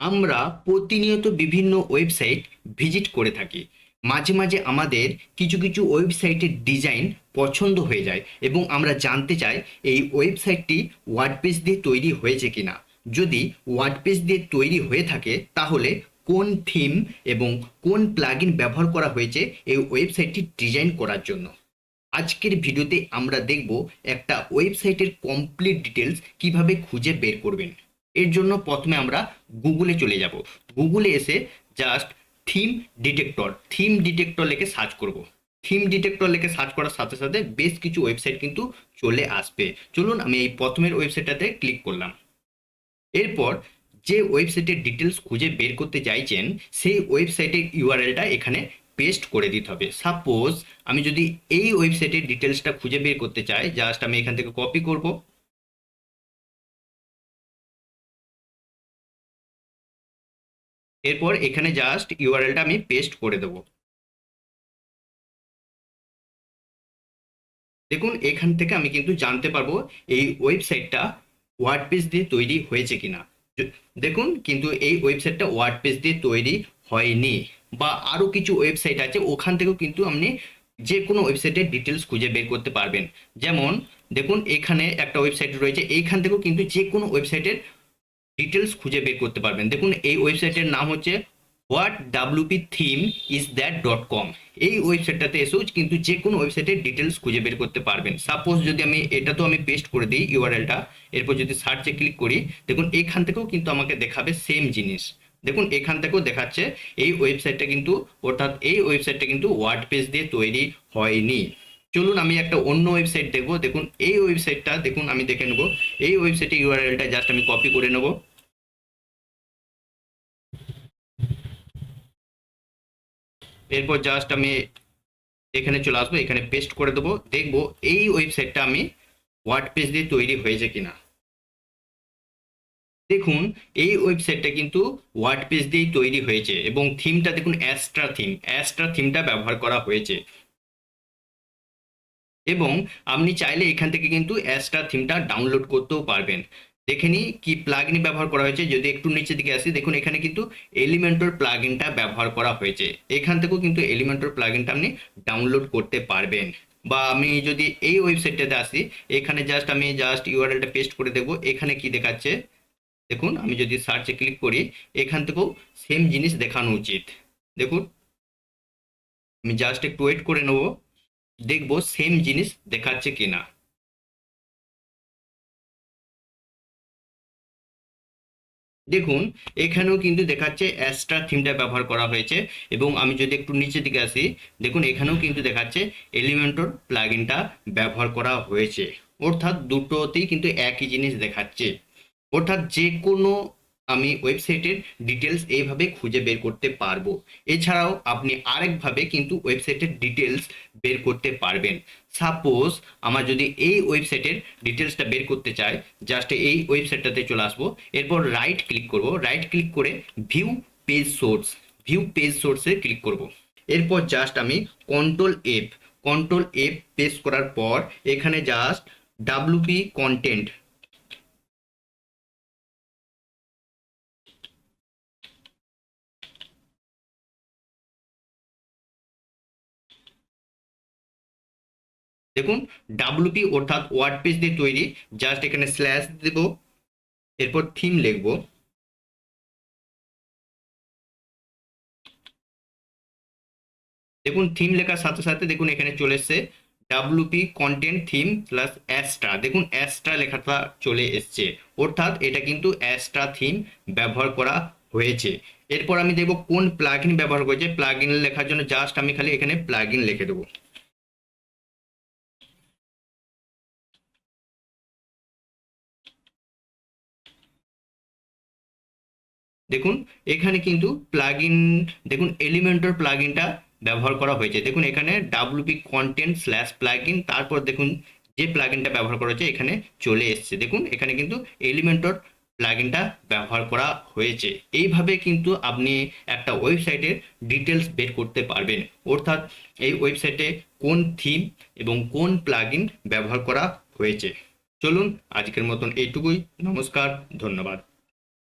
আমরা প্রতিনিয়ত বিভিন্ন ওয়েবসাইট ভিজিট করে থাকি। মাঝে মাঝে আমাদের কিছু কিছু ওয়েবসাইটের ডিজাইন পছন্দ হয়ে যায় এবং আমরা জানতে চাই এই ওয়েবসাইটটি ওয়ার্ডপেজ দিয়ে তৈরি হয়েছে কিনা। যদি ওয়ার্ডপেজ দিয়ে তৈরি হয়ে থাকে, তাহলে কোন থিম এবং কোন প্লাগইন ব্যবহার করা হয়েছে এই ওয়েবসাইটটি ডিজাইন করার জন্য। আজকের ভিডিওতে আমরা দেখব একটা ওয়েবসাইটের কমপ্লিট ডিটেলস কীভাবে খুঁজে বের করবেন। এর জন্য প্রথমে আমরা গুগলে চলে যাব। গুগলে এসে just theme detector theme detector লিখে সার্চ করব। থিম ডিটেক্টর লিখে সার্চ করার সাথে সাথে বেশ কিছু ওয়েবসাইট কিন্তু চলে আসবে। চলুন আমি এই প্রথমের ওয়েবসাইটটাতে ক্লিক করলাম। এরপর যে ওয়েবসাইটের ডিটেলস খুঁজে বের করতে চাইছেন, সেই ওয়েবসাইটের ইউআরএলটা এখানে পেস্ট করে দিতে হবে। সাপোজ আমি যদি এই ওয়েবসাইটের ডিটেলসটা খুঁজে বের করতে চাই জাস্ট আমি এখান থেকে কপি করব। এরপর এখানে জাস্ট ইউআরএলটা আমি পেস্ট করে দেবো। দেখুন, এখান থেকে আমি কিন্তু জানতে পারব এই ওয়েবসাইটটা ওয়ার্ডপেজ দিয়ে তৈরি হয়েছে কিনা। দেখুন, কিন্তু এই ওয়েবসাইটটা ওয়ার্ডপেজ দিয়ে তৈরি হয়নি বা আরও কিছু ওয়েবসাইট আছে, ওখান থেকেও কিন্তু আপনি যে কোনো ওয়েবসাইটের ডিটেলস খুঁজে বের করতে পারবেন। যেমন, দেখুন, এখানে একটা ওয়েবসাইট রয়েছে, এইখান থেকেও কিন্তু যে কোনো ওয়েবসাইটের ডিটেলস খুঁজে বের করতে পারবেন। দেখুন, এই ওয়েবসাইটের নাম হচ্ছে what WP theme is that dot com এই ওয়েবসাইটটাতে এসেও কিন্তু যে কোনো ওয়েবসাইটের ডিটেলস খুঁজে বের করতে পারবেন। সাপোজ যদি আমি, এটা তো আমি পেস্ট করে দিই ইউআরএলটা এরপর যদি সার্চে ক্লিক করি, দেখুন, এখান থেকেও কিন্তু আমাকে দেখাবে সেম জিনিস। দেখুন, এখান থেকেও দেখাচ্ছে, এই ওয়েবসাইটটা কিন্তু, অর্থাৎ এই ওয়েবসাইটটা কিন্তু ওয়ার্ড পেজ দিয়ে তৈরি হয়নি। চলুন আমি একটা অন্য ওয়েবসাইট দেখব। দেখুন, এই ওয়েবসাইটটা দেখুন, আমি দেখে নেব। এই ওয়েবসাইটে ইউআরএলটা জাস্ট আমি কপি করে নেব। এরপর জাস্ট আমি এখানে চলে আসব, এখানে পেস্ট করে দেবো। দেখব এই ওয়েবসাইটটা আমি ওয়ার্ড পেজ দিয়ে তৈরি হয়েছে কিনা। দেখুন, এই ওয়েবসাইটটা কিন্তু ওয়ার্ড পেজ দিয়েই তৈরি হয়েছে এবং থিমটা দেখুন অ্যাস্ট্রা থিম অ্যাস্ট্রা থিমটা ব্যবহার করা হয়েছে। এবং আপনি চাইলে এখান থেকে কিন্তু অ্যাস্ট্রা থিমটা ডাউনলোড করতেও পারবেন। দেখে নিই কি প্লাগইন ব্যবহার করা হয়েছে। যদি একটু নিচের দিকে আসি, দেখুন এখানে কিন্তু এলিমেন্টর প্লাগইনটা ব্যবহার করা হয়েছে। এখান থেকেও কিন্তু এলিমেন্টর প্লাগইনটা আপনি ডাউনলোড করতে পারবেন। বা আমি যদি এই ওয়েবসাইটটাতে আসি, এখানে জাস্ট আমি জাস্ট ইউআরএলটা পেস্ট করে দেবো এখানে কি দেখাচ্ছে? দেখুন, আমি যদি সার্চে ক্লিক করি, এখান থেকেও সেম জিনিস দেখানো উচিত। দেখুন, আমি জাস্ট একটু ওয়েট করে নেব। দেখব সেম জিনিস দেখাচ্ছে কিনা। দেখুন, এখানেও কিন্তু দেখাচ্ছে অ্যাস্ট্রা থিমটা ব্যবহার করা হয়েছে এবং আমি যদি একটু নিচের দিকে আসি, দেখুন এখানেও কিন্তু দেখাচ্ছে এলিমেন্টর প্লাগইনটা ব্যবহার করা হয়েছে। অর্থাৎ দুটোতেই কিন্তু একই জিনিস দেখাচ্ছে। অর্থাৎ যে কোনো আমি ওয়েবসাইটের ডিটেলস এইভাবে খুঁজে বের করতে পারব। এছাড়াও আপনি আরেকভাবে কিন্তু ওয়েবসাইটের ডিটেলস বের করতে পারবেন। সাপোজ আমার যদি এই ওয়েবসাইটের ডিটেলসটা বের করতে চাই জাস্ট এই ওয়েবসাইটটাতে চলে আসব। এরপর রাইট ক্লিক করব। রাইট ক্লিক করে view page source view page সোর্সে click করব। এরপর জাস্ট আমি control F control F paste করার পর, এখানে জাস্ট ডাব্লুপি কন্টেন্ট দেখুন ডাব্লুপি অর্থাৎ ওয়ার্ড পেজ দিয়ে তৈরি জাস্ট এখানে স্ল্যাশ দেব, এরপর থিম লিখব। দেখুন থিম লেখার সাথে সাথে দেখুন, এখানে চলে এসছে WP content theme plus Astra দেখুন অ্যাস্ট্রা লেখাটা চলে এসছে। অর্থাৎ এটা কিন্তু অ্যাস্ট্রা থিম ব্যবহার করা হয়েছে। এরপর আমি দেখব কোন প্লাগইন ব্যবহার করেছে। প্লাগইন লেখার জন্য জাস্ট আমি খালি এখানে প্লাগইন লিখে দেবো। দেখুন, এখানে কিন্তু প্লাগইন দেখুন এলিমেন্টর প্লাগইনটা ব্যবহার করা হয়েছে। দেখুন, এখানে ডাব্লিউপি কন্টেন্ট স্ল্যাশ প্লাগইন তারপর দেখুন, যে প্লাগইনটা ব্যবহার করা হয়েছে, এখানে চলে এসছে। দেখুন, এখানে কিন্তু এলিমেন্টর প্লাগইনটা ব্যবহার করা হয়েছে। এইভাবে কিন্তু আপনি একটা ওয়েবসাইটের ডিটেলস বের করতে পারবেন। অর্থাৎ এই ওয়েবসাইটে কোন থিম এবং কোন প্লাগইন ব্যবহার করা হয়েছে। চলুন, আজকের মতন এইটুকুই। নমস্কার, ধন্যবাদ।